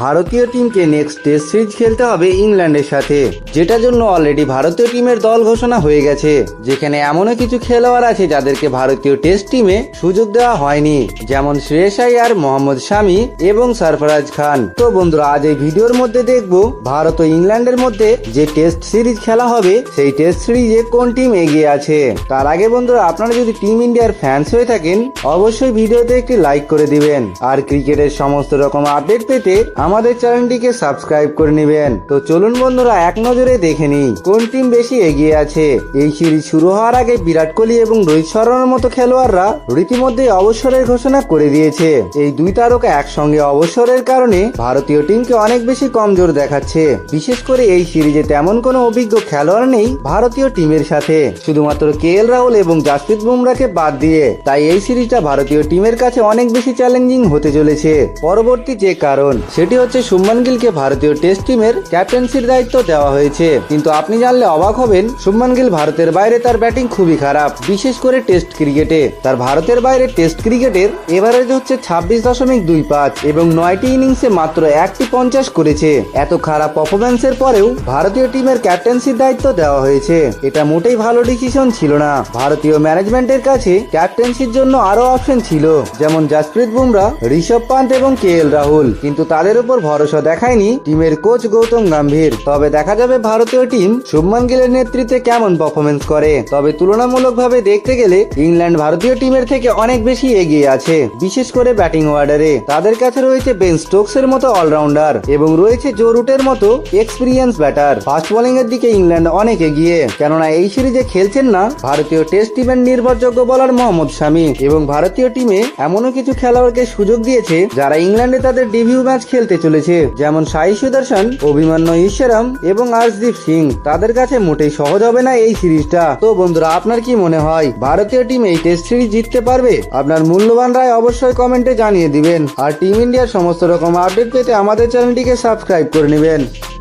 ভারতীয় টিমকে next test series খেলতে হবে ইংল্যান্ডের সাথে, যেটার জন্য অলরেডি ভারতীয় টিমের দল ঘোষণা হয়ে গেছে। যেখানে এমনও কিছু খেলোয়াড় আছে যাদেরকে ভারতীয় টেস্ট টিমে সুযোগ দেওয়া হয়নি, যেমন শ্রেয়স আইয়ার মোহাম্মদ শামি এবং সরফরাজ খান। তো বন্ধুরা, আজ এই ভিডিওর মধ্যে দেখব ভারত ও ইংল্যান্ডের মধ্যে যে টেস্ট সিরিজ খেলা হবে, সেই টেস্ট সিরিজে কোন টিম এগিয়ে আছে। তার আগে বন্ধুরা, আপনারা যদি টিম ইন্ডিয়ার ফ্যান্স হয়ে থাকেন, অবশ্যই ভিডিওতে একটি লাইক করে দিবেন। আর ক্রিকেটের সমস্ত রকম আপডেট পেতে আমাদের চ্যানেলটিকে সাবস্ক্রাইব করে নেবেন। তো চলুন বন্ধুরা, এক নজরে দেখে নিই কোন টিম বেশি এগিয়ে আছে। এই সিরিজ শুরু হওয়ার আগে বিরাট কোহলি এবং রোহিত শর্মার মতো খেলোয়াড়রা রীতিমধ্যে অবসরের ঘোষণা করে দিয়েছে। এই দুই তারকা একসঙ্গে অবসরের কারণে ভারতীয় টিমকে অনেক বেশি কমজোর দেখাচ্ছে। বিশেষ করে এই সিরিজে তেমন কোনো অভিজ্ঞ খেলোয়াড় নেই ভারতীয় টিমের সাথে। শুধুমাত্র কে এল রাহুল এবং জাসপ্রীত বুমরাকে বাদ দিয়ে তাই এই সিরিজটা ভারতীয় টিমের কাছে অনেক বেশি চ্যালেঞ্জিং হতে চলেছে। পরবর্তী যে কারণ, সেটি হচ্ছে শুভমান গিলকে ভারতীয় টেস্ট টিমের ক্যাপ্টেন্সির দায়িত্ব দেওয়া হয়েছে। কিন্তু আপনি জানলে অবাক হবেন, শুভমান গিল ভারতের বাইরে তার ব্যাটিং খুবই খারাপ, বিশেষ করে টেস্ট ক্রিকেটে। তার ভারতের বাইরে টেস্ট ক্রিকেটের এভারেজ হচ্ছে ছাব্বিশ দশমিক দুই পাঁচ এবং নয়টি ইনিংসে মাত্র একটি পঞ্চাশ করেছে। এত খারাপ পারফরমেন্সের পরেও ভারতীয় টিমের ক্যাপ্টেন্সির দায়িত্ব দেওয়া হয়েছে। এটা মোটেই ভালো ডিসিশন ছিল না। ভারতীয় ম্যানেজমেন্টের কাছে ক্যাপ্টেন্সির জন্য আরও অপশন ছিল, যেমন জাসপ্রীত বুমরা, ঋষভ পান্ত এবং কে এল রাহুল। কিন্তু তাদের উপর ভরসা দেখায়নি টিমের কোচ গৌতম গম্ভীর। তবে দেখা যাবে ভারতীয় টিম শুভমান গিলের নেতৃত্বে কেমন পারফরমেন্স করে। তবে তুলনামূলকভাবে দেখতে গেলে ইংল্যান্ড ভারতীয় টিমের থেকে অনেক বেশি এগিয়ে আছে, বিশেষ করে ব্যাটিং অর্ডারে। তাদের কাছে রয়েছে বেন স্টোকস এর মতো অলরাউন্ডার এবং রয়েছে জো রুটের মতো এক্সপিরিয়েন্স ব্যাটার ফাস্ট বোলিং এর দিকে ইংল্যান্ড অনেক এগিয়ে, কেননা এই সিরিজে খেলছেন না ভারতীয় টেস্ট টিমের নির্ভরযোগ্য বলার মোহাম্মদ শামি। এবং ভারতীয় টিমে এমনও কিছু খেলোয়াড়কে সুযোগ দিয়েছে যারা ইংল্যান্ডে তাদের ডেবিউ ম্যাচ খেলতে চলেছে। যেমন সাই সুদর্শন, অভিমান্য ঈশ্বরম এবং আর্শদীপ সিং। তাদের কাছে মোটেই সহজ হবে না এই সিরিজটা। তো বন্ধুরা, আপনার কি মনে হয়, ভারতীয় টিম এই টেস্ট সিরিজ জিততে পারবে? আপনার মূল্যবান রায় অবশ্যই কমেন্টে জানিয়ে দিবেন। আর টিম ইন্ডিয়ার সমস্ত রকম আপডেট পেতে আমাদের চ্যানেলটিকে সাবস্ক্রাইব করে নেবেন।